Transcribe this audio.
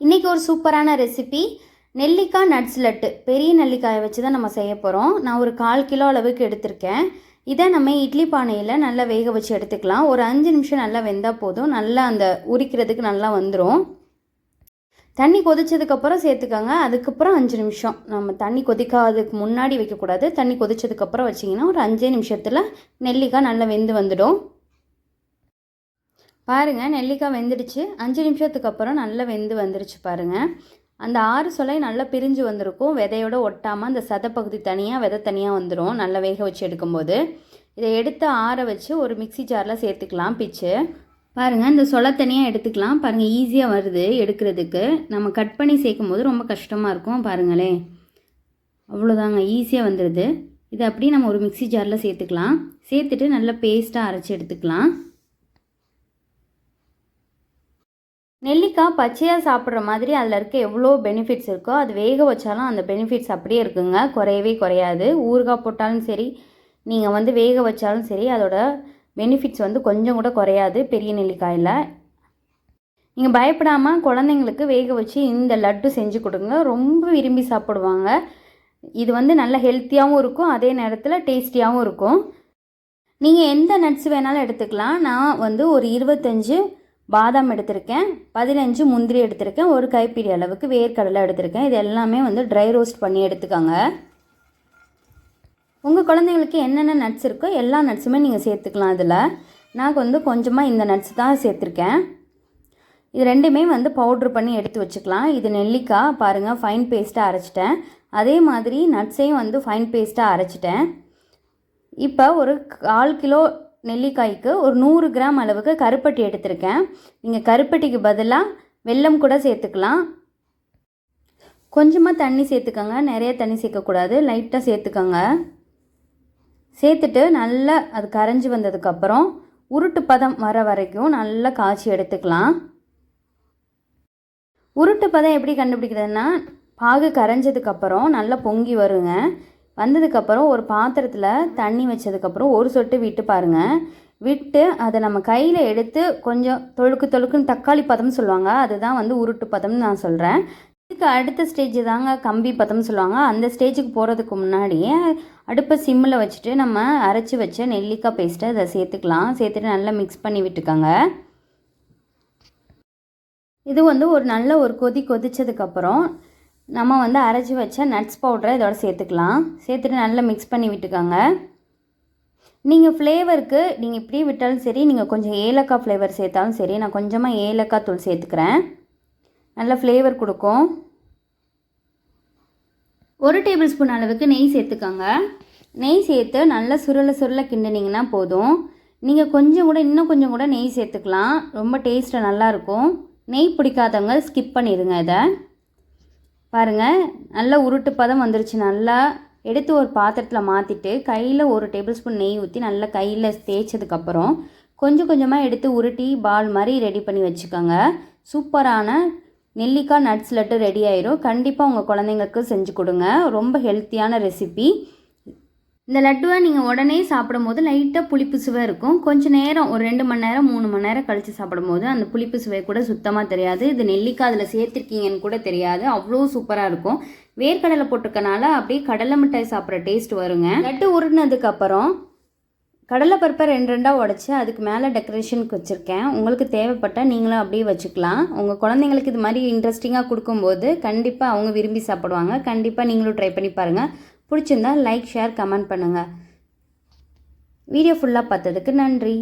இன்றைக்கி ஒரு சூப்பரான ரெசிபி நெல்லிக்காய் நட்ஸ் லட்டு. பெரிய நெல்லிக்காயை வச்சு தான் நம்ம செய்ய போகிறோம் நான் ஒரு கால் கிலோ அளவுக்கு எடுத்திருக்கேன். இதை நம்ம இட்லி பானையில் நல்லா வேக வச்சு எடுத்துக்கலாம். ஒரு அஞ்சு நிமிஷம் நல்லா வெந்தால் போதும். நல்லா அந்த உரிக்கிறதுக்கு நல்லா வந்துடும் தண்ணி கொதிச்சதுக்கப்புறம் சேர்த்துக்கோங்க. அதுக்கப்புறம் அஞ்சு நிமிஷம். நம்ம தண்ணி கொதிக்காததுக்கு முன்னாடி வைக்கக்கூடாது. தண்ணி கொதிச்சதுக்கப்புறம் வச்சிங்கன்னா ஒரு அஞ்சே நிமிஷத்தில் நெல்லிக்காய் நல்லா வெந்து வந்துடும். பாருங்கள் நெல்லிக்காய் வெந்துடுச்சு. அஞ்சு நிமிஷத்துக்கு அப்புறம் நல்லா வெந்து வந்துருச்சு பாருங்கள் அந்த ஆறு சொலை நல்லா பிரிஞ்சு வந்திருக்கும். விதையோட ஒட்டாமல் அந்த சதப்பகுதி தனியாக விதை தனியாக வந்துடும் நல்லா வேக வச்சு எடுக்கும்போது. இதை எடுத்து ஆற வச்சு ஒரு மிக்ஸி ஜாரில் சேர்த்துக்கலாம் பிச்சு. பாருங்கள் இந்த சொலை தனியாக எடுத்துக்கலாம். பாருங்கள் ஈஸியாக வருது எடுக்கிறதுக்கு. நம்ம கட் பண்ணி சேர்க்கும் போது ரொம்ப கஷ்டமாக இருக்கும் பாருங்களேன் அவ்வளோதாங்க ஈஸியாக வந்துடுது இதை அப்படியே நம்ம ஒரு மிக்ஸி ஜாரில் சேர்த்துக்கலாம். சேர்த்துட்டு நல்லா பேஸ்ட்டாக அரைச்சி எடுத்துக்கலாம். நெல்லிக்காய் பச்சையாக சாப்பிட்ற மாதிரி அதில் இருக்க எவ்வளோ பெனிஃபிட்ஸ் இருக்கோ அது வேக வச்சாலும் அந்த பெனிஃபிட்ஸ் அப்படியே இருக்குங்க. குறையவே குறையாது. ஊறுகாய் போட்டாலும் சரி நீங்கள் வந்து வேக வச்சாலும் சரி அதோட பெனிஃபிட்ஸ் வந்து கொஞ்சம் கூட குறையாது பெரிய நெல்லிக்காயில். நீங்கள் பயப்படாமல் குழந்தைங்களுக்கு வேக வச்சு இந்த லட்டு செஞ்சு கொடுங்க. ரொம்ப விரும்பி சாப்பிடுவாங்க. இது வந்து நல்ல ஹெல்த்தியாகவும் இருக்கும். அதே நேரத்தில் டேஸ்டியாகவும் இருக்கும். நீங்கள் எந்த நட்ஸ் வேணாலும் எடுத்துக்கலாம். நான் வந்து ஒரு இருபத்தஞ்சு பாதாம் எடுத்திருக்கேன் பதினஞ்சு முந்திரி எடுத்திருக்கேன் ஒரு கைப்பிடி அளவுக்கு வேர்க்கடலை எடுத்திருக்கேன். இது எல்லாமே வந்து ட்ரை ரோஸ்ட் பண்ணி எடுத்துக்கோங்க. உங்கள் குழந்தைங்களுக்கு என்னென்ன நட்ஸ் இருக்கோ எல்லா நட்ஸுமே நீங்கள் சேர்த்துக்கலாம் அதில் நான் வந்து கொஞ்சமாக இந்த நட்ஸ் தான் சேர்த்துருக்கேன். இது ரெண்டுமே வந்து பவுட்ரு பண்ணி எடுத்து வச்சுக்கலாம். இது நெல்லிக்காய் பாருங்கள் ஃபைன் பேஸ்ட்டாக அரைச்சிட்டேன். அதே மாதிரி நட்ஸையும் வந்து ஃபைன் பேஸ்ட்டாக அரைச்சிட்டேன். இப்போ ஒரு கால் கிலோ நெல்லிக்காய்க்கு ஒரு நூறு கிராம் அளவுக்கு கருப்பட்டி எடுத்திருக்கேன். நீங்கள் கருப்பட்டிக்கு பதிலாக வெல்லம் கூட சேர்த்துக்கலாம். கொஞ்சமாக தண்ணி சேர்த்துக்கோங்க. நிறைய தண்ணி சேர்க்கக்கூடாது. லைட்டாக சேர்த்துக்கோங்க. சேர்த்துட்டு நல்லா அது கரைஞ்சி வந்ததுக்கப்புறம் உருட்டு பதம் வர வரைக்கும் நல்லா காய்ச்சி எடுத்துக்கலாம். உருட்டு பதம் எப்படி கண்டுபிடிக்கிறதுனா பாகு கரைஞ்சதுக்கப்புறம் நல்லா பொங்கி வருங்க. வந்ததுக்கப்புறம் ஒரு பாத்திரத்தில் தண்ணி வச்சதுக்கப்புறம் ஒரு சொட்டு விட்டு பாருங்கள் விட்டு அதை நம்ம கையில் எடுத்து கொஞ்சம் தொழுக்கு தொழுக்குன்னு தக்காளி பதம்னு சொல்லுவாங்க. அதுதான் வந்து உருட்டு பதம்னு நான் சொல்கிறேன் இதுக்கு அடுத்த ஸ்டேஜ் தாங்க கம்பி பதம்னு சொல்லுவாங்க. அந்த ஸ்டேஜுக்கு போகிறதுக்கு முன்னாடியே அடுப்பை சிம்மில் வச்சுட்டு நம்ம அரைச்சி வச்ச நெல்லிக்காய் பேஸ்ட்டை அதை சேர்த்துக்கலாம். சேர்த்துட்டு நல்லா மிக்ஸ் பண்ணி விட்டுக்கோங்க. இது வந்து ஒரு நல்ல ஒரு கொதி கொதித்ததுக்கப்புறம் நம்ம வந்து அரைச்சி வச்ச நட்ஸ் பவுடரை இதோட சேர்த்துக்கலாம். சேர்த்துட்டு நல்லா மிக்ஸ் பண்ணி விட்டுக்கோங்க. நீங்கள் ஃப்ளேவருக்கு நீங்கள் இப்படி விட்டாலும் சரி நீங்கள் கொஞ்சம் ஏலக்காய் ஃப்ளேவர் சேர்த்தாலும் சரி நான் கொஞ்சமாக ஏலக்காய் தூள் சேர்த்துக்கிறேன். நல்ல ஃப்ளேவர் கொடுக்கும். ஒரு டேபிள் ஸ்பூன் அளவுக்கு நெய் சேர்த்துக்கோங்க. நெய் சேர்த்து நல்லா சுருள சுருள கிண்டினீங்கன்னா போதும். நீங்கள் கொஞ்சம் கூட இன்னும் கொஞ்சம் கூட நெய் சேர்த்துக்கலாம். ரொம்ப டேஸ்ட்டு நல்லாயிருக்கும் நெய் பிடிக்காதவங்க ஸ்கிப் பண்ணிடுங்க இதை. பாருங்கள் நல்லா உருட்டு பதம் வந்துருச்சு. நல்லா எடுத்து ஒரு பாத்திரத்தில் மாற்றிட்டு கையில் ஒரு டேபிள் ஸ்பூன் நெய் ஊற்றி நல்லா கையில் தேய்ச்சதுக்கப்புறம் கொஞ்சம் கொஞ்சமாக எடுத்து உருட்டி பால் மாதிரி ரெடி பண்ணி வச்சுக்கோங்க. சூப்பரான நெல்லிக்காய் நட்ஸ் லட்டு ரெடி ஆயிரும். கண்டிப்பாக உங்கள் குழந்தைங்களுக்கு செஞ்சு கொடுங்க. ரொம்ப ஹெல்த்தியான ரெசிபி இந்த லட்டுவை நீங்கள் உடனே சாப்பிடும்போது லைட்டாக புளிப்பு சுவை இருக்கும். கொஞ்சம் நேரம் ஒரு ரெண்டு மணி நேரம் மூணு மணி நேரம் கழித்து சாப்பிடும்போது அந்த புளிப்பு சுவை கூட சுத்தமாக தெரியாது. இது நெல்லிக்காய் அதில் சேர்த்துருக்கீங்கன்னு கூட தெரியாது. அவ்வளோ சூப்பராக இருக்கும். வேர்க்கடலை போட்டிருக்கனால அப்படியே கடலை மிட்டாய் சாப்பிட்ற டேஸ்ட் வருங்க. லட்டு உருட்டினதுக்கப்புறம் கடலைப்பருப்பை ரெண்டு ரெண்டாக உடச்சி அதுக்கு மேலே டெக்கரேஷனுக்கு வச்சுருக்கேன். உங்களுக்கு தேவைப்பட்டால் நீங்களும் அப்படியே வச்சுக்கலாம். உங்கள் குழந்தைங்களுக்கு இது மாதிரி இன்ட்ரெஸ்டிங்காக கொடுக்கும்போது கண்டிப்பாக அவங்க விரும்பி சாப்பிடுவாங்க. கண்டிப்பாக நீங்களும் ட்ரை பண்ணி பாருங்கள் பிடிச்சிருந்தா லைக் ஷேர் கமெண்ட் பண்ணுங்கள் வீடியோ ஃபுல்லாக பார்த்ததுக்கு நன்றி.